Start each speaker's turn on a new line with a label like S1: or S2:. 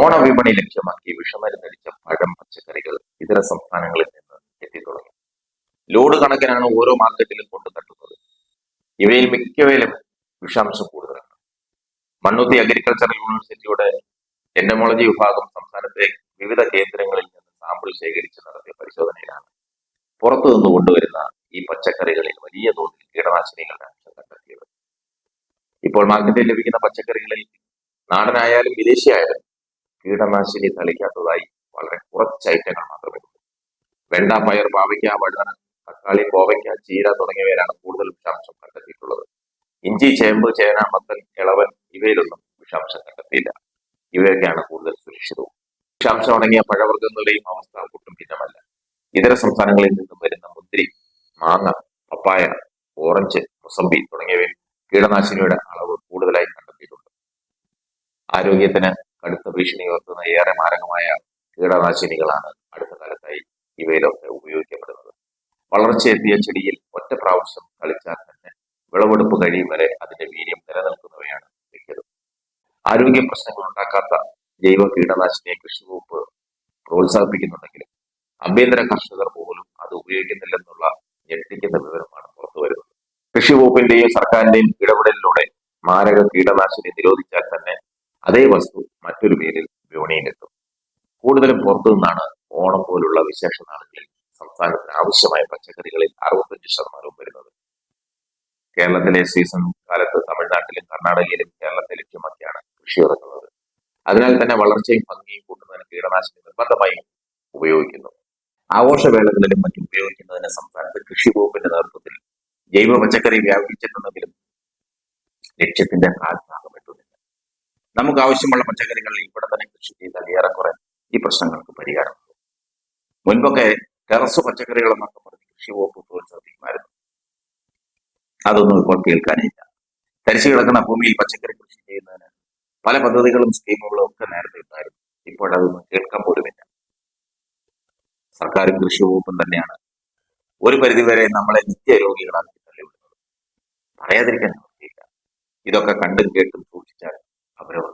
S1: ഓണവിപണി ലക്ഷ്യമാക്കി വിഷമരുന്നടിച്ച പഴം പച്ചക്കറികൾ ഇതര സംസ്ഥാനങ്ങളിൽ നിന്ന് എത്തി തുടങ്ങി ലോഡ് കണക്കിനാണ് ഓരോ മാർക്കറ്റിലും കൊണ്ടു തട്ടുന്നത്. ഇവയിൽ മിക്കവയിലും വിഷാംശം കൂടുതലാണ്. മണ്ണുത്തി അഗ്രികൾച്ചറൽ യൂണിവേഴ്സിറ്റിയുടെ എൻഡമോളജി വിഭാഗം സംസ്ഥാനത്തെ വിവിധ കേന്ദ്രങ്ങളിൽ നിന്ന് സാമ്പിൾ ശേഖരിച്ച് നടത്തിയ പരിശോധനയിലാണ്. പുറത്തു നിന്ന് കൊണ്ടുവരുന്ന ഈ പച്ചക്കറികളിൽ വലിയ തോതിൽ കീടനാശിനികളുടെ അംശം കണ്ടെത്തിയത്. ഇപ്പോൾ മാർക്കറ്റിൽ ലഭിക്കുന്ന പച്ചക്കറികളിൽ നാടനായാലും വിദേശിയായാലും കീടനാശിനി തളിക്കാത്തതായി വളരെ കുറച്ച് ഐറ്റങ്ങൾ മാത്രമേ വെണ്ട പയർ പാവയ്ക്ക വഴുതന തക്കാളി കോവയ്ക്ക ചീര തുടങ്ങിയവയിലാണ് കൂടുതൽ വിഷാംശം കണ്ടെത്തിയിട്ടുള്ളത്. ഇഞ്ചി ചേമ്പ് ചേന മത്തൻ ഇളവൻ ഇവയിലൊന്നും വിഷാംശം കണ്ടെത്തിയില്ല. ഇവയൊക്കെയാണ് കൂടുതൽ സുരക്ഷിതവും. വിഷാംശം അടങ്ങിയ പഴവർഗങ്ങളുടെയും അവസ്ഥ ഒട്ടും ഭിന്നമല്ല. ഇതര സംസ്ഥാനങ്ങളിൽ നിന്നും വരുന്ന മുന്തിരി മാങ്ങ പപ്പായ ഓറഞ്ച് മുസമ്പി തുടങ്ങിയവയിൽ കീടനാശിനിയുടെ അളവ് കൂടുതലായി കണ്ടെത്തിയിട്ടുണ്ട്. ആരോഗ്യത്തിന് ഭീഷണി ഉയർത്തുന്ന ഏറെ മാരകമായ കീടനാശിനികളാണ് അടുത്ത കാലത്തായി ഇവയിലൊക്കെ ഉപയോഗിക്കപ്പെടുന്നത്. വളർച്ചയെത്തിയ ചെടിയിൽ ഒറ്റ പ്രാവശ്യം കളിച്ചാൽ തന്നെ വിളവെടുപ്പ് കഴിയും വരെ അതിന്റെ വീര്യം നിലനിൽക്കുന്നവയാണ് മിക്കതും. ആരോഗ്യ പ്രശ്നങ്ങൾ ഉണ്ടാക്കാത്ത ജൈവ കീടനാശിനിയെ കൃഷി വകുപ്പ് പ്രോത്സാഹിപ്പിക്കുന്നുണ്ടെങ്കിലും ആഭ്യന്തര കർഷകർ പോലും അത് ഉപയോഗിക്കുന്നില്ലെന്നുള്ള ഞെട്ടിക്കുന്ന വിവരമാണ് പുറത്തു വരുന്നത്. കൃഷി വകുപ്പിന്റെയും സർക്കാരിന്റെയും ഇടപെടലിലൂടെ മാരക കീടനാശിനി നിരോധിച്ചാൽ തന്നെ അതേ വസ്തു മറ്റൊരു പേരിൽ വിപണിയിലെത്തും. കൂടുതലും പുറത്തു നിന്നാണ് ഓണം പോലുള്ള വിശേഷ നാളുകളിൽ സംസ്ഥാനത്തിന് ആവശ്യമായ പച്ചക്കറികളിൽ അറുപത്തഞ്ച് ശതമാനവും വരുന്നത്. കേരളത്തിലെ സീസൺ കാലത്ത് തമിഴ്നാട്ടിലും കർണാടകയിലും കേരളത്തെ ലക്ഷ്യമാക്കിയാണ് കൃഷി ഇറക്കുന്നത്. അതിനാൽ തന്നെ വളർച്ചയും ഭംഗിയും കൂട്ടുന്നതിന് കീടനാശിനി നിർബന്ധമായി ഉപയോഗിക്കുന്നു. ആഘോഷവേളകളിലും മറ്റും ഉപയോഗിക്കുന്നതിന് സംസ്ഥാനത്ത് കൃഷി വകുപ്പിന്റെ നേതൃത്വത്തിൽ ജൈവ പച്ചക്കറി വ്യാപിച്ചിട്ടുണ്ടെങ്കിലും ലക്ഷ്യത്തിന്റെ എത്തുന്നില്ല നമുക്ക് ആവശ്യമുള്ള പച്ചക്കറികൾ ഇവിടെ തന്നെ കൃഷി ചെയ്താൽ ഏറെക്കുറെ ഈ പ്രശ്നങ്ങൾക്ക് പരിഹാരമുണ്ട് മുൻപൊക്കെ ടെറസ് പച്ചക്കറികൾ എന്നൊക്കെ പറഞ്ഞ് കൃഷി വകുപ്പ് പ്രോത്സാഹിപ്പിക്കുമായിരുന്നു. അതൊന്നും ഇപ്പോൾ കേൾക്കാനില്ല. തരിച്ചു കിടക്കുന്ന ഭൂമിയിൽ പച്ചക്കറി കൃഷി ചെയ്യുന്നതിന് പല പദ്ധതികളും സ്കീമുകളും ഒക്കെ നേരത്തെ ഉണ്ടായിരുന്നു. ഇപ്പോഴതൊന്നും കേൾക്കാൻ പോലുമില്ല. സർക്കാരും കൃഷി വകുപ്പും തന്നെയാണ് ഒരു പരിധിവരെ നമ്മളെ നിത്യരോഗികളാക്കി തള്ളിവിടുന്നത്. പറയാതിരിക്കാൻ നോക്കിയില്ല ഇതൊക്കെ കണ്ടും കേട്ടും സൂക്ഷിച്ചാൽ abreu